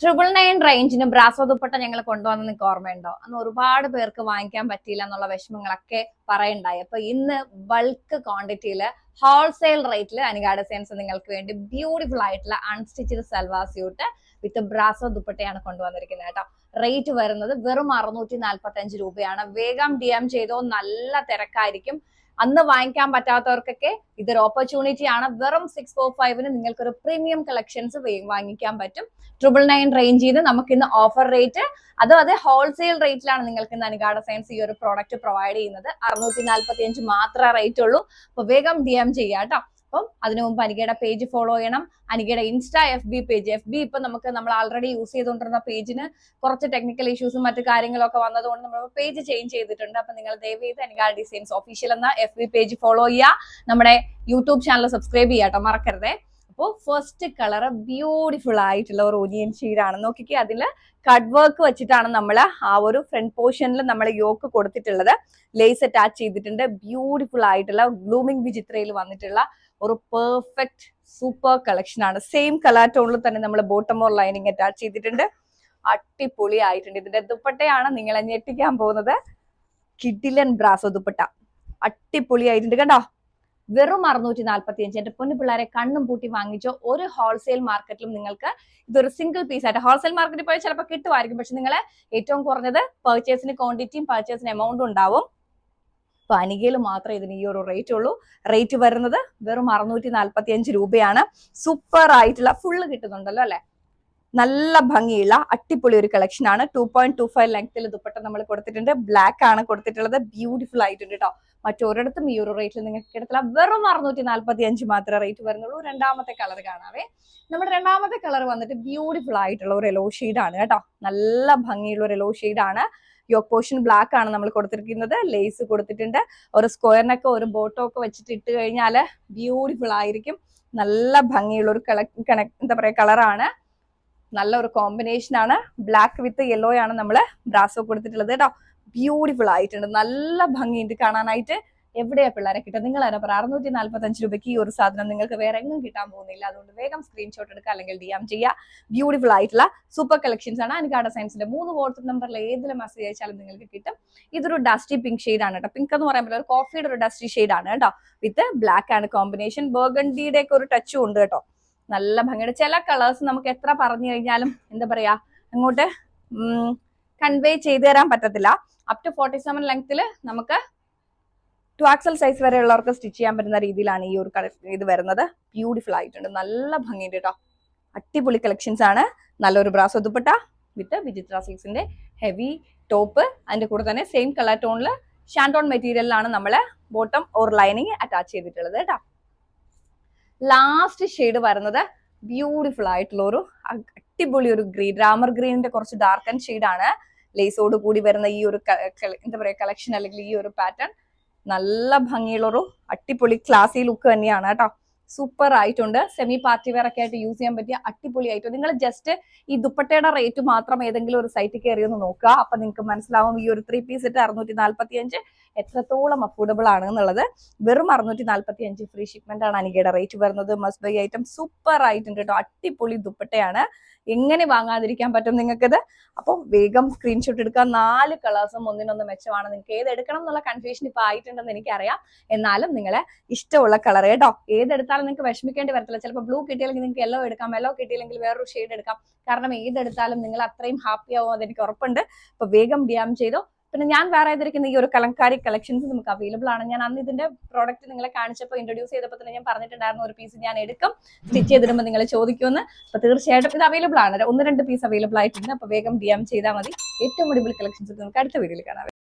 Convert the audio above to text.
Triple nine റേഞ്ചിന് ബ്രാസോ ദുപ്പട്ട ഞങ്ങൾ കൊണ്ടുവന്ന് നിങ്ങൾക്ക് ഓർമ്മയുണ്ടോ? അന്ന് ഒരുപാട് പേർക്ക് വാങ്ങിക്കാൻ പറ്റിയില്ല എന്നുള്ള വിഷമങ്ങളൊക്കെ പറയണ്ടായി. അപ്പൊ ഇന്ന് ബൾക്ക് ക്വാണ്ടിറ്റിയിൽ ഹോൾസെയിൽ റേറ്റിൽ അനുഗാഡ സെൻസ് നിങ്ങൾക്ക് വേണ്ടി ബ്യൂട്ടിഫുൾ ആയിട്ടുള്ള അൺസ്റ്റിച്ചഡ് സൽവാർ സ്യൂട്ട് വിത്ത് ബ്രാസോ ദുപ്പട്ടയാണ് കൊണ്ടുവന്നിരിക്കുന്നത് കേട്ടോ. റേറ്റ് വരുന്നത് വെറും അറുന്നൂറ്റി നാൽപ്പത്തി അഞ്ച് രൂപയാണ്. വേഗം ഡി എം ചെയ്തോ നല്ല തിരക്കായിരിക്കും. അന്ന് വാങ്ങിക്കാൻ പറ്റാത്തവർക്കൊക്കെ ഇതൊരു ഓപ്പർച്യൂണിറ്റി ആണ്. വെറും സിക്സ് ഫോർ ഫൈവിന് നിങ്ങൾക്കൊരു പ്രീമിയം കളക്ഷൻസ് വാങ്ങിക്കാൻ പറ്റും. ട്രിപ്പിൾ നയൻ റേഞ്ചിൽ നിന്ന് നമുക്ക് ഇന്ന് ഓഫർ റേറ്റ് അതും അത് ഹോൾസെയിൽ റേറ്റിലാണ് നിങ്ങൾക്ക് ഇന്ന് അനുഗാഡ സയൻസ് ഈ ഒരു പ്രോഡക്റ്റ് പ്രൊവൈഡ് ചെയ്യുന്നത്. അറുന്നൂറ്റി നാൽപ്പത്തി അഞ്ച് മാത്രമേ റേറ്റ് ഉള്ളൂ. അപ്പൊ വേഗം ഡി എം ചെയ്യാം കേട്ടോ അപ്പം അതിനു മുമ്പ് അനികയുടെ പേജ് ഫോളോ ചെയ്യണം. അനികയുടെ insta F B page F B ഇപ്പൊ നമുക്ക് നമ്മൾ ആൾറെഡി യൂസ് ചെയ്തുകൊണ്ടിരുന്ന പേജിന് കുറച്ച് ടെക്നിക്കൽ ഇഷ്യൂസും മറ്റു കാര്യങ്ങളൊക്കെ വന്നതുകൊണ്ട് നമ്മൾ പേജ് ചേഞ്ച് ചെയ്തിട്ടുണ്ട്. അപ്പൊ നിങ്ങൾ ദയവ് ചെയ്ത് അനിക ഡിസൈൻസ് ഒഫീഷ്യൽ എന്ന എഫ് ബി പേജ് ഫോളോ ചെയ്യുക. നമ്മുടെ യൂട്യൂബ് ചാനൽ സബ്സ്ക്രൈബ് ചെയ്യാട്ടോ മറക്കരുതേ. അപ്പോൾ ഫസ്റ്റ് കളർ ബ്യൂട്ടിഫുൾ ആയിട്ടുള്ള ഒരു ഒനിയൻ ആണ്. നോക്കിക്കേ അതിൽ കട്ട് വർക്ക് വെച്ചിട്ടാണ് നമ്മൾ ആ ഒരു ഫ്രണ്ട് പോർഷനിൽ നമ്മൾ യോക്ക് കൊടുത്തിട്ടുള്ളത്. ലേസ് അറ്റാച്ച് ചെയ്തിട്ടുണ്ട്. ബ്യൂട്ടിഫുൾ ആയിട്ടുള്ള ഗ്ലൂമിംഗ് വിചിത്രയിൽ വന്നിട്ടുള്ള ഒരു പെർഫെക്റ്റ് സൂപ്പർ കളക്ഷൻ ആണ്. സെയിം കളർ ടോണിൽ തന്നെ നമ്മൾ ബോട്ടം ഓർ ലൈനിങ് അറ്റാച്ച് ചെയ്തിട്ടുണ്ട്. അടിപൊളി ആയിട്ടുണ്ട് ഇതിന്റെ ദുപ്പട്ടയാണ് നിങ്ങൾ ഞെട്ടിക്കാൻ പോകുന്നത്. കിഡിലൻ ബ്രാസോ ദുപ്പട്ട. അടിപൊളി ആയിട്ടുണ്ട് കണ്ടോ? വെറും അറുന്നൂറ്റി നാൽപ്പത്തി അഞ്ച് എന്റെ പൊന്നു പിള്ളേരെ കണ്ണും പൂട്ടി വാങ്ങിച്ചോ ഒരു ഹോൾസെയിൽ മാർക്കറ്റിലും നിങ്ങൾക്ക് ഇതൊരു സിംഗിൾ പീസ് ആയിട്ട് ഹോൾസെയിൽ മാർക്കറ്റിൽ പോയാൽ ചിലപ്പോൾ കിട്ടുമായിരിക്കും. പക്ഷെ നിങ്ങൾ ഏറ്റവും കുറഞ്ഞത് പർച്ചേസിന് ക്വാണ്ടിറ്റിയും പർച്ചേസിന് എമൗണ്ടും ഉണ്ടാവും. അപ്പൊ അനികയിൽ മാത്രമേ ഇതിന് ഈ ഒരു റേറ്റ് ഉള്ളൂ. റേറ്റ് വരുന്നത് വെറും അറുന്നൂറ്റി നാൽപ്പത്തി അഞ്ച് രൂപയാണ്. സൂപ്പർ ആയിട്ടുള്ള ഫുള്ള് കിട്ടുന്നുണ്ടല്ലോ അല്ലെ? നല്ല ഭംഗിയുള്ള അടിപൊളി ഒരു കളക്ഷൻ ആണ്. ടു പോയിന്റ് ടു ഫൈവ് ലെങ്ത്തിൽ ദുപ്പട്ട നമ്മൾ കൊടുത്തിട്ടുണ്ട്. ബ്ലാക്ക് ആണ് കൊടുത്തിട്ടുള്ളത്. ബ്യൂട്ടിഫുൾ ആയിട്ടുണ്ട് കേട്ടോ മറ്റൊരിടത്തും ഈ ഒരു റേറ്റിൽ നിങ്ങൾക്ക് കിടത്തില്ല വെറും അറുന്നൂറ്റി നാൽപ്പത്തി അഞ്ച് മാത്രമേ റേറ്റ് വരുന്നുള്ളൂ. രണ്ടാമത്തെ കളർ കാണാവേ. നമ്മുടെ രണ്ടാമത്തെ കളർ വന്നിട്ട് ബ്യൂട്ടിഫുൾ ആയിട്ടുള്ള ഒരു എലോ ആണ് കേട്ടോ നല്ല ഭംഗിയുള്ള ഒരു എലോ ആണ്. യോക്ക് പോർഷൻ ബ്ലാക്ക് ആണ് നമ്മൾ കൊടുത്തിരിക്കുന്നത്. ലേസ് കൊടുത്തിട്ടുണ്ട്. ഒരു സ്ക്വയറിനൊക്കെ ഒരു ബോട്ടോ ഒക്കെ വെച്ചിട്ട് ഇട്ട് കഴിഞ്ഞാൽ ബ്യൂട്ടിഫുൾ ആയിരിക്കും. നല്ല ഭംഗിയുള്ള ഒരു കള എന്താ പറയുക കളറാണ് നല്ല ഒരു കോമ്പിനേഷൻ ആണ്. ബ്ലാക്ക് വിത്ത് യെല്ലോ ആണ് നമ്മൾ ബ്രാസോ കൊടുത്തിട്ടുള്ളത് കേട്ടോ. ബ്യൂട്ടിഫുൾ ആയിട്ടുണ്ട്. നല്ല ഭംഗിയുണ്ട് കാണാനായിട്ട്. എവിടെയാ പിള്ളേരെ കിട്ടുക? നിങ്ങൾ തന്നെ പറ. അറുന്നൂറ്റി നാല്പത്തി അഞ്ച് രൂപയ്ക്ക് ഈ ഒരു സാധനം നിങ്ങൾക്ക് വേറെ എങ്ങും കിട്ടാൻ പോകുന്നില്ല. അതുകൊണ്ട് വേഗം സ്ക്രീൻഷോട്ട് എടുക്കുക അല്ലെങ്കിൽ ഡി എം ചെയ്യുക. ബ്യൂട്ടിഫുൾ ആയിട്ടുള്ള സൂപ്പർ കളക്ഷൻസ് ആണ്. അനുകാട സയൻസിന്റെ മൂന്ന് വാട്സപ്പ് നമ്പറിൽ ഏതിൽ മെസ്സേജ് അയച്ചാലും നിങ്ങൾക്ക് കിട്ടും. ഇതൊരു ഡസ്റ്റി പിങ്ക് ഷെയ്ഡ് ആണ് കേട്ടോ. പിങ്ക് എന്ന് പറയുമ്പോൾ ഒരു കോഫിയുടെ ഒരു ഡസ്റ്റി ഷെയ്ഡ് ആണ് കേട്ടോ. വിത്ത് ബ്ലാക്ക് ആണ് കോമ്പിനേഷൻ ബർഗണ്ടിയുടെ ഒക്കെ ഒരു ടച്ചും ഉണ്ട് കേട്ടോ. നല്ല ഭംഗിയുടെ ചില കളേഴ്സ് നമുക്ക് എത്ര പറഞ്ഞു കഴിഞ്ഞാലും എന്താ പറയാ അങ്ങോട്ട് കൺവേ ചെയ്തു തരാൻ പറ്റത്തില്ല. അപ് ടു ഫോർട്ടി സെവൻ ലെങ്ത്തിൽ നമുക്ക് ടു ആക്സൽ സൈസ് വരെ ഉള്ളവർക്ക് സ്റ്റിച്ച് ചെയ്യാൻ പറ്റുന്ന രീതിയിലാണ് ഈ ഒരു ഇത് വരുന്നത്. ബ്യൂട്ടിഫുൾ ആയിട്ടുണ്ട്. നല്ല ഭംഗിയുണ്ട് കേട്ടോ അടിപൊളി കളക്ഷൻസ് ആണ്. നല്ലൊരു ബ്രാസോ ദുപ്പട്ട വിത്ത് വിചിത്ര സിൽക്സിന്റെ ഹെവി ടോപ്പ് അതിന്റെ കൂടെ തന്നെ സെയിം കളർ ടോണിൽ ഷാൻടോൺ മെറ്റീരിയലിലാണ് നമ്മൾ ബോട്ടം ഓർ ലൈനിങ് അറ്റാച്ച് ചെയ്തിട്ടുള്ളത് കേട്ടോ ലാസ്റ്റ് ഷെയ്ഡ് വരുന്നത് ബ്യൂട്ടിഫുൾ ആയിട്ടുള്ള ഒരു അടിപൊളി ഒരു ഗ്രീൻ രാമർ ഗ്രീനിന്റെ കുറച്ച് ഡാർക്ക് ആൻഡ് ആണ്. ലേസോട് കൂടി വരുന്ന ഈ ഒരു എന്താ പറയുക കളക്ഷൻ അല്ലെങ്കിൽ ഈ ഒരു പാറ്റേൺ നല്ല ഭംഗിയുള്ള ഒരു അടിപൊളി ക്ലാസി ലുക്ക് തന്നെയാണ് കേട്ടോ. സൂപ്പർ ആയിട്ടുണ്ട് സെമി പാർട്ടി വെയർ ഒക്കെ ആയിട്ട് യൂസ് ചെയ്യാൻ പറ്റിയ അടിപൊളി ആയിട്ട് നിങ്ങൾ ജസ്റ്റ് ഈ ദുപ്പട്ടയുടെ റേറ്റ് മാത്രം ഏതെങ്കിലും ഒരു സൈറ്റിൽ കയറി ഒന്ന് നോക്കുക. അപ്പൊ നിങ്ങൾക്ക് മനസ്സിലാവും ഈ ഒരു ത്രീ പീസ് ഇട്ട് അറുന്നൂറ്റി നാല്പത്തി അഞ്ച് എത്രത്തോളം അഫോർഡബിൾ ആണ് എന്നുള്ളത്. വെറും അറുന്നൂറ്റി നാല്പത്തി അഞ്ച് ഫ്രീ ഷിപ്മെന്റ് ആണ് അനികയുടെ റേറ്റ് വരുന്നത്. മസ്റ്റ് ബൈ ഐറ്റം സൂപ്പർ ആയിട്ടുണ്ട് കേട്ടോ. അടിപൊളി ദുപ്പട്ടയാണ്. എങ്ങനെ വാങ്ങാതിരിക്കാൻ പറ്റും നിങ്ങൾക്കത്? അപ്പോൾ വേഗം സ്ക്രീൻഷോട്ട് എടുക്കുക. നാല് കളേഴ്സും ഒന്നിനൊന്ന് മെച്ചമാണ്. നിങ്ങൾക്ക് ഏത് എടുക്കണം എന്നുള്ള കൺഫ്യൂഷൻ ഇപ്പൊ ആയിട്ടുണ്ടെന്ന് എനിക്കറിയാം. എന്നാലും നിങ്ങളെ ഇഷ്ടമുള്ള കളർ കേട്ടോ. ഏതെടുത്താലും നിങ്ങൾക്ക് വിഷമിക്കേണ്ടി വരത്തില്ല. ചിലപ്പോൾ ബ്ലൂ കിട്ടിയില്ലെങ്കിൽ നിങ്ങൾക്ക് യെല്ലോ എടുക്കാം യെല്ലോ കിട്ടിയില്ലെങ്കിൽ വേറൊരു ഷെയ്ഡ് എടുക്കാം. കാരണം ഏതെടുത്താലും നിങ്ങൾ അത്രയും ഹാപ്പി ആവും അതെനിക്ക് ഉറപ്പുണ്ട്. അപ്പൊ വേഗം ഡിയാം ചെയ്തോ. പിന്നെ ഞാൻ വേറെ ചെയ്തിരിക്കുന്ന ഈ ഒരു കലങ്കാരി കളക്ഷൻസ് നമുക്ക് അവൈലബിൾ ആണ്. ഞാൻ അന്ന് ഇതിന്റെ പ്രോഡക്റ്റ് നിങ്ങളെ കാണിച്ചപ്പോൾ ഇൻട്രൊഡ്യൂസ് ചെയ്തപ്പോൾ തന്നെ ഞാൻ പറഞ്ഞിട്ടുണ്ടായിരുന്നു ഒരു പീസ് ഞാൻ എടുക്കും. സ്റ്റിച്ച് ചെയ്തിടുമ്പോൾ നിങ്ങൾ ചോദിക്കുമെന്ന്. അപ്പൊ തീർച്ചയായിട്ടും ഇത് അവൈലബിൾ ആണ്. ഒന്ന് രണ്ട് പീസ് അവൈലബിൾ ആയിട്ടുണ്ട്. അപ്പൊ വേഗം ഡി എം ചെയ്താൽ മതി. ഏറ്റവും അടിപൊളി കളക്ഷൻസ് നമുക്ക് അടുത്ത വീഡിയോയിൽ കാണാം.